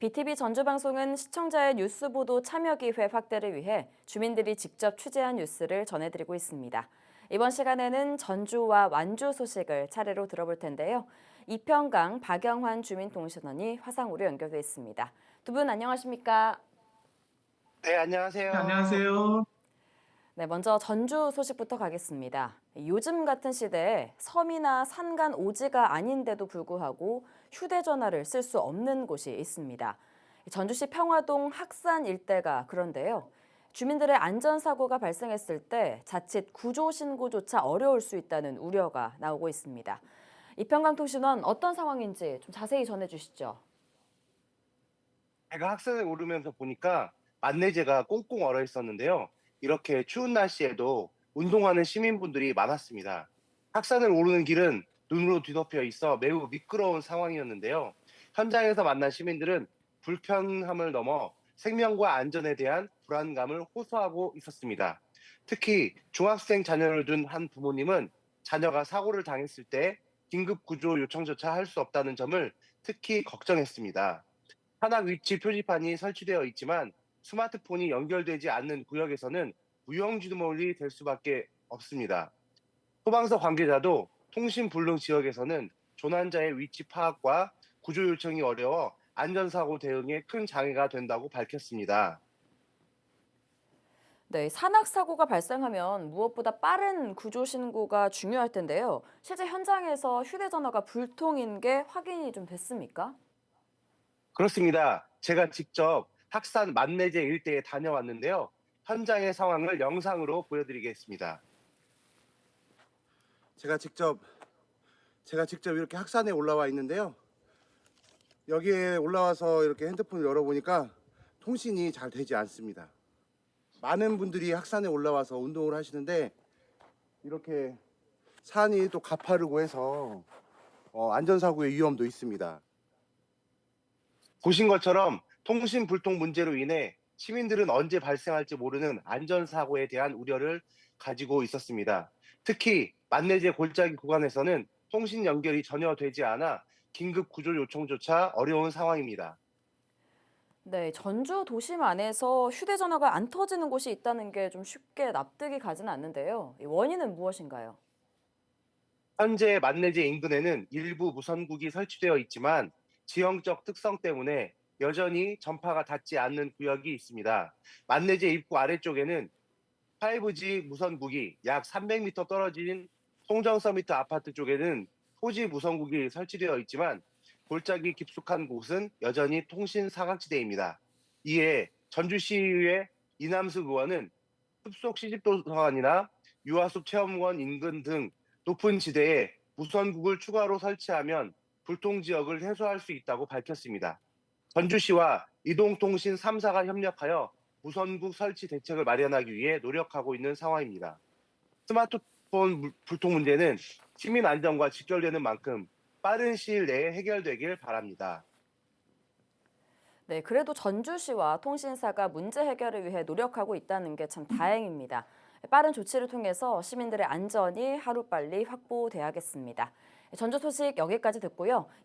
BTV 전주방송은 시청자의 뉴스 보도 참여 기회 확대를 위해 주민들이 직접 취재한 뉴스를 전해드리고 있습니다. 이번 시간에는 전주와 완주 소식을 차례로 들어볼 텐데요. 이평강 박영환 주민통신원이 화상으로 연결돼 있습니다. 두 분 안녕하십니까? 네, 안녕하세요. 네, 안녕하세요. 네, 먼저 전주 소식부터 가겠습니다. 요즘 같은 시대에 섬이나 산간 오지가 아닌데도 불구하고 휴대전화를 쓸 수 없는 곳이 있습니다. 전주시 평화동 학산 일대가 그런데요. 주민들의 안전사고가 발생했을 때 자칫 구조신고조차 어려울 수 있다는 우려가 나오고 있습니다. 이평강통신원 어떤 상황인지 좀 자세히 전해주시죠. 제가 학산에 오르면서 보니까 만내제가 꽁꽁 얼어 있었는데요. 이렇게 추운 날씨에도 운동하는 시민분들이 많았습니다. 학산을 오르는 길은 눈으로 뒤덮여 있어 매우 미끄러운 상황이었는데요. 현장에서 만난 시민들은 불편함을 넘어 생명과 안전에 대한 불안감을 호소하고 있었습니다. 특히 중학생 자녀를 둔 한 부모님은 자녀가 사고를 당했을 때 긴급 구조 요청조차 할 수 없다는 점을 특히 걱정했습니다. 산악 위치 표지판이 설치되어 있지만 스마트폰이 연결되지 않는 구역에서는 무용지물이 될 수밖에 없습니다. 소방서 관계자도 통신 불능 지역에서는 조난자의 위치 파악과 구조 요청이 어려워 안전사고 대응에 큰 장애가 된다고 밝혔습니다. 네, 산악 사고가 발생하면 무엇보다 빠른 구조 신고가 중요할 텐데요. 실제 현장에서 휴대전화가 불통인 게 확인이 좀 됐습니까? 그렇습니다. 제가 직접 학산 만내제 일대에 다녀왔는데요. 현장의 상황을 영상으로 보여드리겠습니다. 제가 직접 제가 직접 이렇게 학산에 올라와 있는데요. 여기에 올라와서 이렇게 핸드폰을 열어보니까 통신이 잘 되지 않습니다. 많은 분들이 학산에 올라와서 운동을 하시는데 이렇게 산이 또 가파르고 해서 어, 안전사고의 위험도 있습니다. 보신 것처럼 통신 불통 문제로 인해 시민들은 언제 발생할지 모르는 안전사고에 대한 우려를 가지고 있었습니다. 특히 만내제 골짜기 구간에서는 통신 연결이 전혀 되지 않아 긴급 구조 요청조차 어려운 상황입니다. 네, 전주 도심 안에서 휴대전화가 안 터지는 곳이 있다는 게 좀 쉽게 납득이 가지는 않는데요. 이 원인은 무엇인가요? 현재 만내제 인근에는 일부 무선국이 설치되어 있지만 지형적 특성 때문에 여전히 전파가 닿지 않는 구역이 있습니다. 만내제 입구 아래쪽에는 5G 무선 국이 약 300m 떨어진 송정 서미트 아파트 쪽에는 4G 무선국이 설치되어 있지만 골짜기 깊숙한 곳은 여전히 통신 사각지대입니다. 이에 전주시의회 이남수 의원은 숲속 시집도서관이나 유아숲 체험원 인근 등 높은 지대에 무선국을 추가로 설치하면 불통 지역을 해소할 수 있다고 밝혔습니다. 전주시와 이동통신 3사가 협력하여 무선국 설치 대책을 마련하기 위해 노력하고 있는 상황입니다. 스마트폰 물- 불통 문제는 시민 안전과 직결되는 만큼 빠른 시일 내에 해결되길 바랍니다. 네, 그래도 전주시와 통신사가 문제 해결을 위해 노력하고 있다는 게 참 다행입니다. 빠른 조치를 통해서 시민들의 안전이 하루빨리 확보돼야겠습니다. 전주 소식 여기까지 듣고요.